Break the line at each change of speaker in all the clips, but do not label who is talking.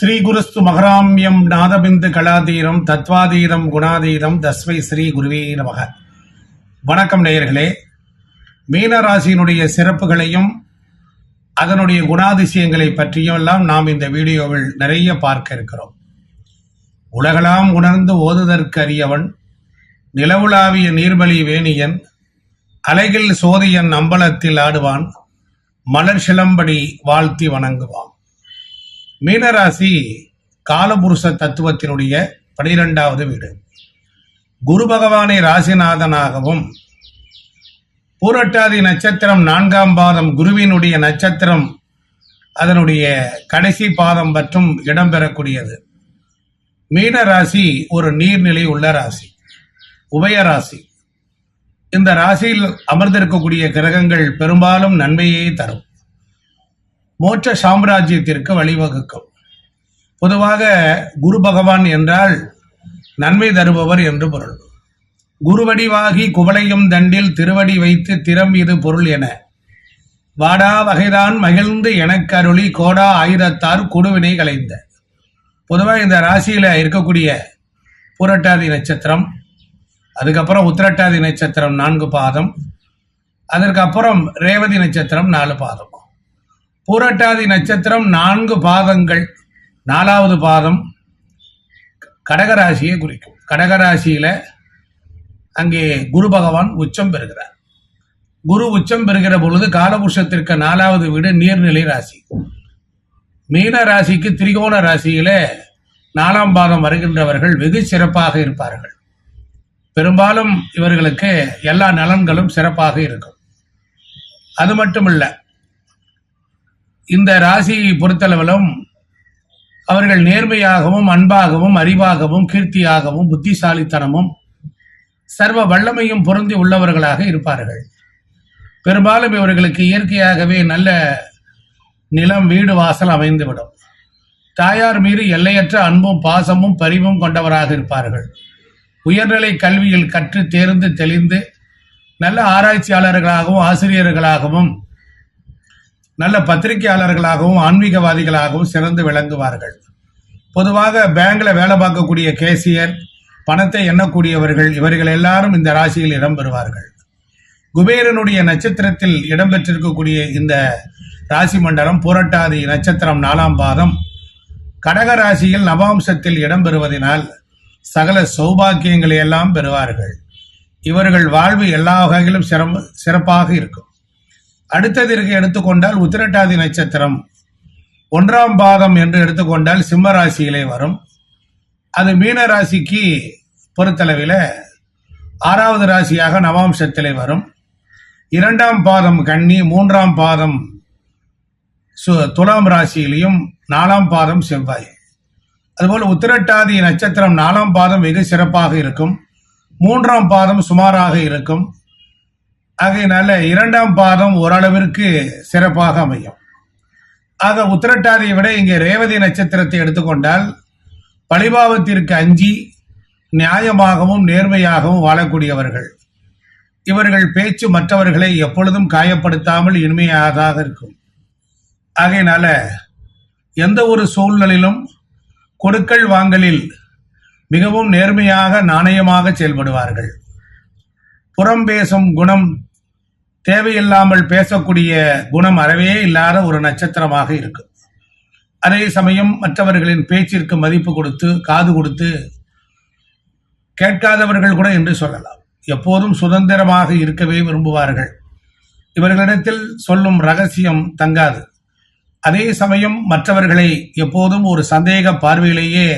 ஸ்ரீகுருஸ்து மகராமியம் நாதபிந்து கலாதீரம் தத்வாதீரம் குணாதீரம் தஸ்மை ஸ்ரீ குருவே நமக. வணக்கம் நேயர்களே. மீனராசியினுடைய சிறப்புகளையும் அதனுடைய குணாதிசயங்களை பற்றியும் எல்லாம் நாம் இந்த வீடியோவில் நிறைய பார்க்க இருக்கிறோம். உலகளாம் உணர்ந்து ஓதுதற்கு அறியவன் நிலவுலாவிய நீர்மலி வேணியன் அலைகில் சோதியன் அம்பலத்தில் ஆடுவான் மலர் சிலம்படி வாழ்த்தி வணங்குவான். மீனராசி காலபுருஷ தத்துவத்தினுடைய பனிரெண்டாவது வீடு. குரு பகவானை ராசிநாதனாகவும் பூரட்டாதி நட்சத்திரம் நான்காம் பாதம் குருவினுடைய நட்சத்திரம் அதனுடைய கடைசி பாதம் மற்றும் இடம்பெறக்கூடியது. மீன ராசி ஒரு நீர்நிலை உள்ள ராசி உபய ராசி. இந்த ராசியில் அமர்ந்திருக்கக்கூடிய கிரகங்கள் பெரும்பாலும் நன்மையை தரும். மோட்ச சாம்ராஜ்யத்திற்கு வழிவகுக்கும். பொதுவாக குரு பகவான் என்றால் நன்மை தருபவர் என்று பொருள். குருவடிவாகி குவளையும் தண்டில் திருவடி வைத்து திறம் இது பொருள் என. வாடா வகைதான் மகிழ்ந்து எனக்கருளி கோடா ஆயிரத்தார் குடுவினை கலைந்த பொதுவாக இந்த ராசியில் இருக்கக்கூடிய புரட்டாதி நட்சத்திரம் அதுக்கப்புறம் உத்திரட்டாதி நட்சத்திரம் நான்கு பாதம் அதற்கப்புறம் ரேவதி நட்சத்திரம் நாலு பாதம். பூரட்டாதி நட்சத்திரம் நான்கு பாதங்கள். நாலாவது பாதம் கடகராசியை குறிக்கும். கடகராசியில் அங்கே குரு பகவான் உச்சம் பெறுகிறார். குரு உச்சம் பெறுகிற பொழுது காலபுருஷத்திற்கு நாலாவது வீடு நீர்நிலை ராசி. மீன ராசிக்கு திரிகோண ராசியில நாலாம் பாதம் வருகின்றவர்கள் வெகு சிறப்பாக இருப்பார்கள். பெரும்பாலும் இவர்களுக்கு எல்லா நலன்களும் சிறப்பாக இருக்கும். அது மட்டும் இல்லை இந்த ராசியை பொறுத்தளவிலும் அவர்கள் நேர்மையாகவும் அன்பாகவும் அறிவாகவும் கீர்த்தியாகவும் புத்திசாலித்தனமும் சர்வ வல்லமையும் பொருந்தி உள்ளவர்களாக இருப்பார்கள். பெரும்பாலும் இவர்களுக்கு இயற்கையாகவே நல்ல நிலம் வீடு வாசல் அமைந்துவிடும். தாயார் மீது எல்லையற்ற அன்பும் பாசமும் பரிவும் கொண்டவராக இருப்பார்கள். உயர்நிலை கல்வியில் கற்று தேர்ந்து தெளிந்து நல்ல ஆராய்ச்சியாளர்களாகவும் ஆசிரியர்களாகவும் நல்ல பத்திரிகையாளர்களாகவும் ஆன்மீகவாதிகளாகவும் சிறந்து விளங்குவார்கள். பொதுவாக பேங்க்ல வேலை பார்க்கக்கூடிய கேசியர் பணத்தை எண்ணக்கூடியவர்கள் இவர்கள் எல்லாரும் இந்த ராசியில் இடம்பெறுவார்கள் குபேரனுடைய நட்சத்திரத்தில் இடம்பெற்றிருக்கக்கூடிய இந்த ராசி மண்டலம் புரட்டாதி நட்சத்திரம் நாலாம் பாதம். கடக ராசியில் நவாம்சத்தில் இடம்பெறுவதனால் சகல சௌபாக்கியங்களை எல்லாம் பெறுவார்கள். இவர்கள் வாழ்வு எல்லா வகையிலும் சிறப்பாக இருக்கும். அடுத்ததற்கு எடுத்துக்கொண்டால் உத்திரட்டாதி நட்சத்திரம். ஒன்றாம் பாதம் என்று எடுத்துக்கொண்டால் சிம்ம ராசியிலே வரும். அது மீன ராசிக்கு பொறுத்தளவில் ஆறாவது ராசியாக நவாம்சத்திலே வரும். இரண்டாம் பாதம் கன்னி மூன்றாம் பாதம் துலாம் ராசியிலையும் நாலாம் பாதம் செவ்வாய். அதுபோல் உத்திரட்டாதி நட்சத்திரம் நாலாம் பாதம் வெகு சிறப்பாக இருக்கும். மூன்றாம் பாதம் சுமாராக இருக்கும். ஆகையினால இரண்டாம் பாதம் ஓரளவிற்கு சிறப்பாக அமையும். ஆக உத்திரட்டாதியை விட இங்கே ரேவதி நட்சத்திரத்தை எடுத்துக்கொண்டால் பழிபாவத்திற்கு அஞ்சி நியாயமாகவும் நேர்மையாகவும் வாழக்கூடியவர்கள். இவர்கள் பேச்சு மற்றவர்களை எப்பொழுதும் காயப்படுத்தாமல் இனிமையாதாக இருக்கும். ஆகையினால எந்த ஒரு சூழ்நிலையிலும் கொடுக்கல் வாங்கலில் மிகவும் நேர்மையாக நாணயமாக செயல்படுவார்கள். புறம் பேசும் குணம் தேவையில்லாமல் பேசக்கூடிய குணம் அறவே இல்லாத ஒரு நட்சத்திரமாக இருக்கும் அதே சமயம் மற்றவர்களின் பேச்சிற்கு மதிப்பு கொடுத்து காது கொடுத்து கேட்காதவர்கள் கூட என்று சொல்லலாம். எப்போதும் சுதந்திரமாக இருக்கவே விரும்புவார்கள். இவர்களிடத்தில் சொல்லும் ரகசியம் தங்காது. அதே சமயம் மற்றவர்களை எப்போதும் ஒரு சந்தேக பார்வையிலேயே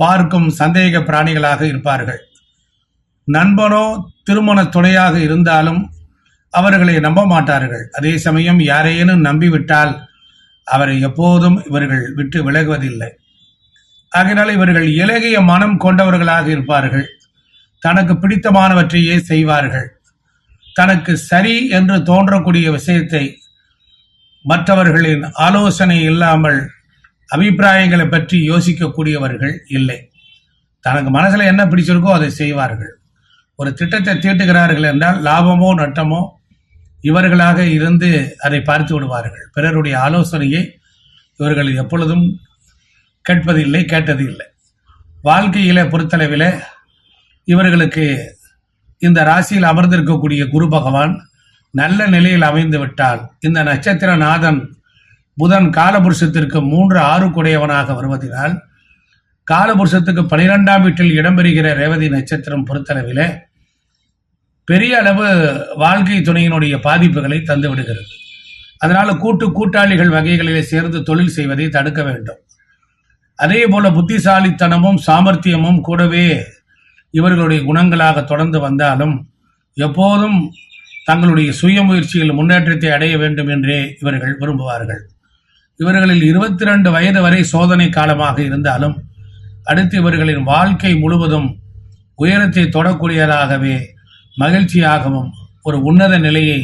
பார்க்கும் சந்தேக பிராணிகளாக இருப்பார்கள். நண்பனோ திருமண துணையாக இருந்தாலும் அவர்களை நம்ப மாட்டார்கள். அதே சமயம் யாரையேனும் நம்பிவிட்டால் அவரை எப்போதும் இவர்கள் விட்டு விலகுவதில்லை. ஆகினால் இவர்கள் இலகிய மனம் கொண்டவர்களாக இருப்பார்கள். தனக்கு பிடித்தமானவற்றையே செய்வார்கள். தனக்கு சரி என்று தோன்றக்கூடிய விஷயத்தை மற்றவர்களின் ஆலோசனை இல்லாமல் அபிப்பிராயங்களை பற்றி யோசிக்கக்கூடியவர்கள் இல்லை. தனக்கு மனசில் என்ன பிடிச்சிருக்கோ அதை செய்வார்கள். ஒரு திட்டத்தை தீட்டுகிறார்கள் என்றால் லாபமோ நட்டமோ இவர்களாக இருந்து அதை பார்த்து விடுவார்கள். பிறருடைய ஆலோசனையை இவர்கள் எப்பொழுதும் கேட்பதில்லை கேட்டது இல்லை வாழ்க்கையில பொறுத்தளவில் இவர்களுக்கு இந்த ராசியில் அமர்ந்திருக்கக்கூடிய குரு பகவான் நல்ல நிலையில் அமைந்து விட்டால் இந்த நட்சத்திரநாதன் புதன் காலபுருஷத்திற்கு மூன்று ஆறு குடையவனாக வருவதனால் காலபுருஷத்துக்கு பனிரெண்டாம் வீட்டில் இடம்பெறுகிற ரேவதி நட்சத்திரம் பொறுத்தளவில் பெரிய அளவு வாழ்க்கை துணையினுடைய பாதிப்புகளை தந்து விடுகிறது. அதனால கூட்டு கூட்டாளிகள் வகைகளிலே சேர்ந்து தொழில் செய்வதை தடுக்க வேண்டும். அதே போல புத்திசாலித்தனமும் சாமர்த்தியமும் கூடவே இவர்களுடைய குணங்களாக தொடர்ந்து வந்தாலும் எப்போதும் தங்களுடைய சுய முயற்சியில் முன்னேற்றத்தை அடைய வேண்டும் என்றே இவர்கள் விரும்புவார்கள். இவர்களில் இருபத்தி ரெண்டு வயது வரை சோதனை காலமாக இருந்தாலும் அடுத்து இவர்களின் வாழ்க்கை முழுவதும் உயரத்தை தொடக்கூடியதாகவே மகிழ்ச்சியாகவும் ஒரு உன்னத நிலையை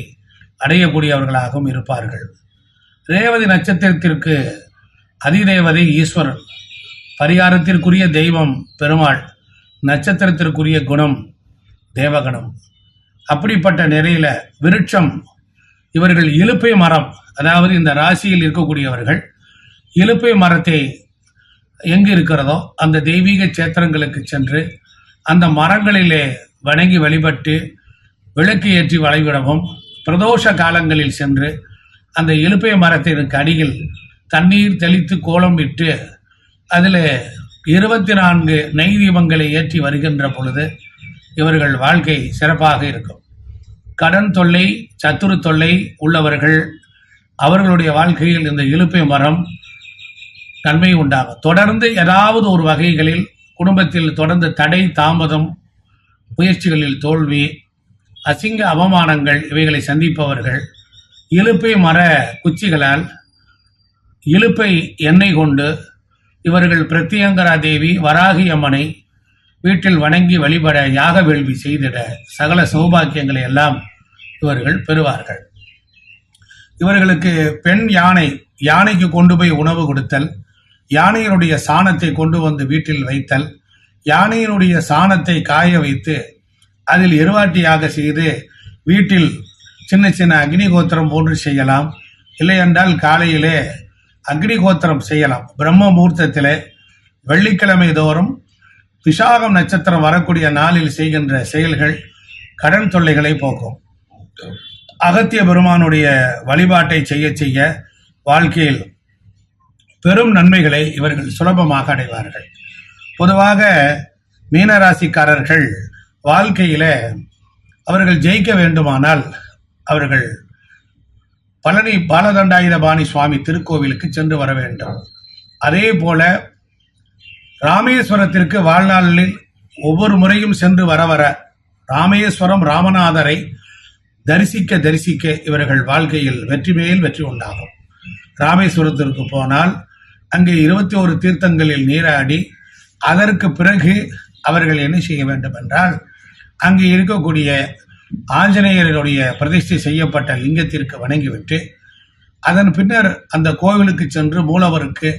அடையக்கூடியவர்களாகவும் இருப்பார்கள். ரேவதி நட்சத்திரத்திற்கு அதிதேவதை ஈஸ்வரன். பரிகாரத்திற்குரிய தெய்வம் பெருமாள் நட்சத்திரத்திற்குரிய குணம் தேவகணம். அப்படிப்பட்ட நிலையில விருட்சம் இவர்கள் இழுப்பை மரம் அதாவது இந்த ராசியில் இருக்கக்கூடியவர்கள் இழுப்பை மரத்தை எங்கு இருக்கிறதோ அந்த தெய்வீக சேத்திரங்களுக்கு சென்று அந்த மரங்களிலே வணங்கி வழிபட்டு விளக்கு ஏற்றி வழிபடவும் பிரதோஷ காலங்களில் சென்று அந்த இலுப்பை மரத்திற்கு அடியில் தண்ணீர் தெளித்து கோலம் விட்டு அதில் இருபத்தி நான்கு நெய் தீபங்களை ஏற்றி வருகின்ற பொழுது இவர்கள் வாழ்க்கை சிறப்பாக இருக்கும். கடன் தொல்லை சத்துரு தொல்லை உள்ளவர்கள் அவர்களுடைய வாழ்க்கையில் இந்த இழுப்பை மரம் நன்மை உண்டாகும். தொடர்ந்து ஏதாவது ஒரு வகைகளில் குடும்பத்தில் தொடர்ந்து தடை தாமதம் முயற்சிகளில் தோல்வி அசிங்க அவமானங்கள் இவைகளை சந்திப்பவர்கள் இலுப்பை மர குச்சிகளால் இழுப்பை எண்ணெய் கொண்டு இவர்கள் பிரத்யங்கரா தேவி வராகி அம்மனை வீட்டில் வணங்கி வழிபட யாக வேள்வி செய்திட சகல சௌபாக்கியங்களை எல்லாம் இவர்கள் பெறுவார்கள். இவர்களுக்கு பெண் யானை யானைக்கு கொண்டு போய் உணவு கொடுத்தல் யானையினுடைய சாணத்தை கொண்டு வந்து வீட்டில் வைத்தல் யானையினுடைய சாணத்தை காய வைத்து அதில் எருவாட்டியாக செய்து வீட்டில் சின்ன சின்ன அக்னிகோத்திரம் போன்று செய்யலாம். இல்லையென்றால் காலையிலே அக்னிகோத்திரம் செய்யலாம். பிரம்ம முகூர்த்தத்திலே வெள்ளிக்கிழமை தோறும் விசாகம் நட்சத்திரம் வரக்கூடிய நாளில் செய்கின்ற செயல்கள் கடன் தொல்லைகளை போக்கும். அகத்திய பெருமானுடைய வழிபாட்டை செய்ய செய்ய வாழ்க்கையில் பெரும் நன்மைகளை இவர்கள் சுலபமாக அடைவார்கள். பொதுவாக மீனராசிக்காரர்கள் வாழ்க்கையில அவர்கள் ஜெயிக்க வேண்டுமானால் அவர்கள் பழனி பாலதண்டாயுதபாணி சுவாமி திருக்கோவிலுக்கு சென்று வர வேண்டும். அதே போல ராமேஸ்வரத்திற்கு வாழ்நாளில் ஒவ்வொரு முறையும் சென்று வர வர ராமேஸ்வரம் ராமநாதரை தரிசிக்க தரிசிக்க இவர்கள் வாழ்க்கையில் வெற்றி மேல் வெற்றி உண்டாகும். ராமேஸ்வரத்திற்கு போனால் அங்கே இருபத்தி ஒரு தீர்த்தங்களில் நீராடி அதற்கு பிறகு அவர்கள் என்ன செய்ய வேண்டும் என்றால் அங்கே இருக்கக்கூடிய ஆஞ்சநேயர்களுடைய பிரதிஷ்டை செய்யப்பட்ட லிங்கத்திற்கு வணங்கிவிட்டு அதன் பின்னர் அந்த கோவிலுக்கு சென்று மூலவருக்கு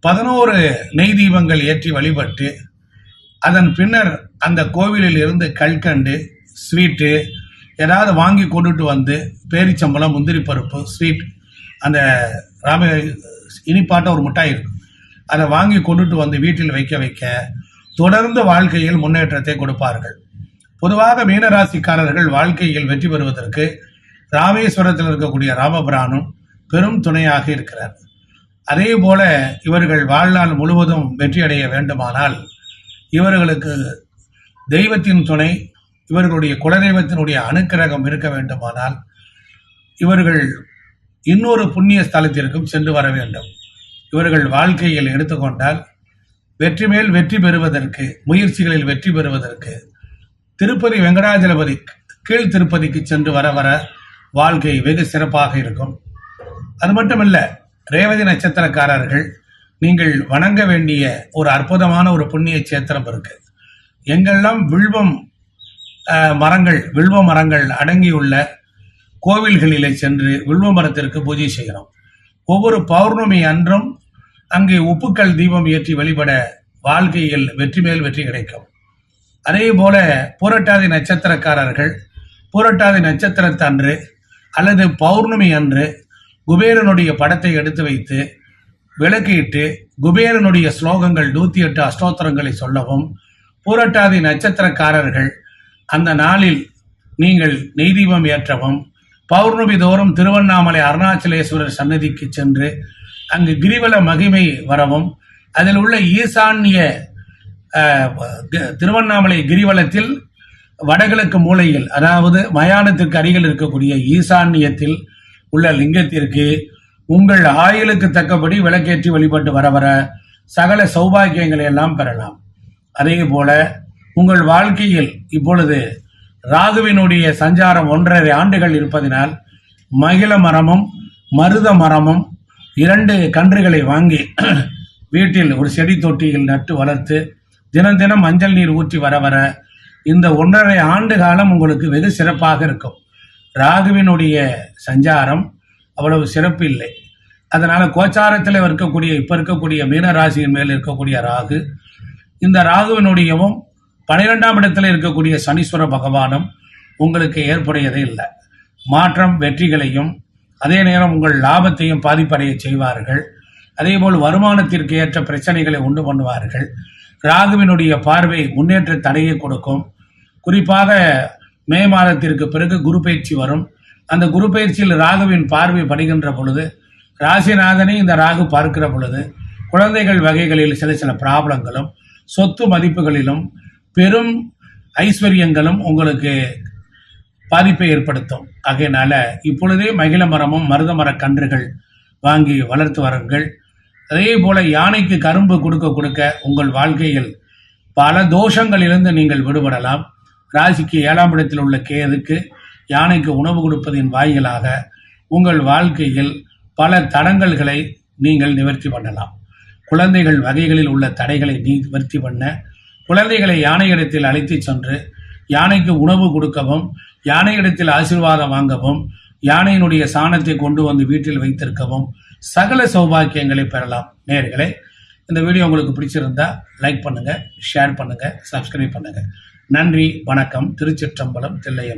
பதினோரு நெய் தீபங்கள் ஏற்றி வழிபட்டு அதன் பின்னர் அந்த கோவிலில் இருந்து கல்கண்டு ஸ்வீட்டு ஏதாவது வாங்கி கொண்டுட்டு வந்து பேரிச்சம்பளம் முந்திரி பருப்பு ஸ்வீட் அந்த ராம இனிப்பாட்ட ஒரு மிட்டாய் இருக்கும். அதை வாங்கி கொண்டுட்டு வந்து வீட்டில் வைக்க வைக்க தொடர்ந்து வாழ்க்கையில் முன்னேற்றத்தை கொடுப்பார்கள். பொதுவாக மீனராசிக்காரர்கள் வாழ்க்கையில் வெற்றி பெறுவதற்கு ராமேஸ்வரத்தில் இருக்கக்கூடிய ராமபிரானும் பெரும் துணையாக இருக்கிறார். அதே போல இவர்கள் வாழ்நாள் முழுவதும் வெற்றியடைய வேண்டுமானால் இவர்களுக்கு தெய்வத்தின் துணை இவர்களுடைய குலதெய்வத்தினுடைய அனுக்கிரகம் இருக்க வேண்டுமானால் இவர்கள் இன்னொரு புண்ணிய ஸ்தலத்திற்கும் சென்று வர வேண்டும். இவர்கள் வாழ்க்கையில் எடுத்துக்கொண்டால் வெற்றி மேல் வெற்றி பெறுவதற்கு முயற்சிகளில் வெற்றி பெறுவதற்கு திருப்பதி வெங்கடாஜலபதி கீழ் திருப்பதிக்கு சென்று வர வர வாழ்க்கை வெகு சிறப்பாக இருக்கும். அது மட்டுமல்ல ரேவதி நட்சத்திரக்காரர்கள் நீங்கள் வணங்க வேண்டிய ஒரு அற்புதமான ஒரு புண்ணிய சேத்திரம் இருக்கு. எங்கெல்லாம் வில்வம் மரங்கள் வில்வ மரங்கள் அடங்கியுள்ள கோவில்களிலே சென்று வில்வ மரத்திற்கு பூஜை செய்கிறோம். ஒவ்வொரு பௌர்ணமி அன்றும் அங்கே உப்புக்கல் தீபம் ஏற்றி வழிபட வாழ்க்கையில் வெற்றி மேல் வெற்றி கிடைக்கும். அதே போல பூரட்டாதி நட்சத்திரக்காரர்கள் பூரட்டாதி நட்சத்திரத்தன்று அல்லது பௌர்ணமி அன்று குபேரனுடைய படத்தை எடுத்து வைத்து விளக்கிட்டு குபேரனுடைய ஸ்லோகங்கள் நூத்தி எட்டு அஷ்டோத்திரங்களை சொல்லவும் பூரட்டாதி நட்சத்திரக்காரர்கள் அந்த நாளில் நீங்கள் நெய்தீபம் ஏற்றவும் பௌர்ணமி தோறும் திருவண்ணாமலை அருணாச்சலேஸ்வரர் சன்னதிக்கு சென்று அங்கு கிரிவல மகிமை வரவும் அதில் உள்ள ஈசான்ய திருவண்ணாமலை கிரிவலத்தில் வடகிழக்கு மூலையில் அதாவது மயானத்திற்கு அருகில் இருக்கக்கூடிய ஈசான்யத்தில் உள்ள லிங்கத்திற்கு உங்கள் ஆயுளுக்கு தக்கபடி விளக்கேற்றி வழிபட்டு வர வர சகல சௌபாகியங்களை எல்லாம் பெறலாம். அதே போல உங்கள் வாழ்க்கையில் இப்பொழுது ராகுவினுடைய சஞ்சாரம் ஒன்றரை ஆண்டுகள் இருப்பதினால் மகிழ மரமும் மருத மரமும் இரண்டு கன்றுகளை வாங்கி வீட்டில் ஒரு செடி தொட்டியில் நட்டு வளர்த்து தினம் தினம் மஞ்சள் நீர் ஊற்றி வர வர இந்த ஒன்றரை ஆண்டு காலம் உங்களுக்கு வெகு சிறப்பாக இருக்கும். ராகுவினுடைய சஞ்சாரம் அவ்வளவு சிறப்பு இல்லை. அதனால் கோச்சாரத்தில் இருக்கக்கூடிய இப்போ இருக்கக்கூடிய மீனராசியின் மேல் இருக்கக்கூடிய ராகு இந்த ராகுவினுடையவும் பனிரெண்டாம் இடத்தில் இருக்கக்கூடிய சனீஸ்வர பகவானும் உங்களுக்கு ஏற்புடையதே இல்லை. மாற்றம் வெற்றிகளையும் அதே நேரம் உங்கள் லாபத்தையும் பாதிப்படைய செய்வார்கள். அதேபோல் வருமானத்திற்கு ஏற்ற பிரச்சனைகளை உண்டு பண்ணுவார்கள். ராகுவினுடைய பார்வை முன்னேற்ற தடையை கொடுக்கும். குறிப்பாக மே மாதத்திற்கு பிறகு குரு பயிற்சி வரும். அந்த குரு பயிற்சியில் ராகுவின் பார்வை படுகின்ற பொழுது ராசிநாதனை இந்த ராகு பார்க்கிற பொழுது குழந்தைகள் வகைகளில் சில சில ப்ராப்ளங்களும் சொத்து மதிப்புகளிலும் பெரும் ஐஸ்வர்யங்களும் உங்களுக்கு பாதிப்பை ஏற்படுத்தும். ஆகையினால இப்பொழுதே மகிழ மரமும் மருத மர கன்றுகள் வாங்கி வளர்த்து வாருங்கள். அதே போல யானைக்கு கரும்பு கொடுக்க கொடுக்க உங்கள் வாழ்க்கையில் பல தோஷங்களிலிருந்து நீங்கள் விடுபடலாம். ராசிக்கு ஏழாம் இடத்தில் உள்ள கேதுக்கு யானைக்கு உணவு கொடுப்பதின் வாயிலாக உங்கள் வாழ்க்கையில் பல தடங்கல்களை நீங்கள் நிவர்த்தி பண்ணலாம். குழந்தைகள் வகைகளில் உள்ள தடைகளை நிவர்த்தி பண்ண குழந்தைகளை யானையிடத்தில் அழைத்துச் சென்று யானைக்கு உணவு கொடுக்கவும் யானையிடத்தில் ஆசீர்வாதம் வாங்கவும் யானையினுடைய சாணத்தை கொண்டு வந்து வீட்டில் வைத்திருக்கவும் சகல சௌபாக்கியங்களை பெறலாம். நேர்களே இந்த வீடியோ உங்களுக்கு பிடிச்சிருந்தா லைக் பண்ணுங்க ஷேர் பண்ணுங்க சப்ஸ்கிரைப் பண்ணுங்க. நன்றி வணக்கம். திருச்சிற்றம்பலம் தில்லையம்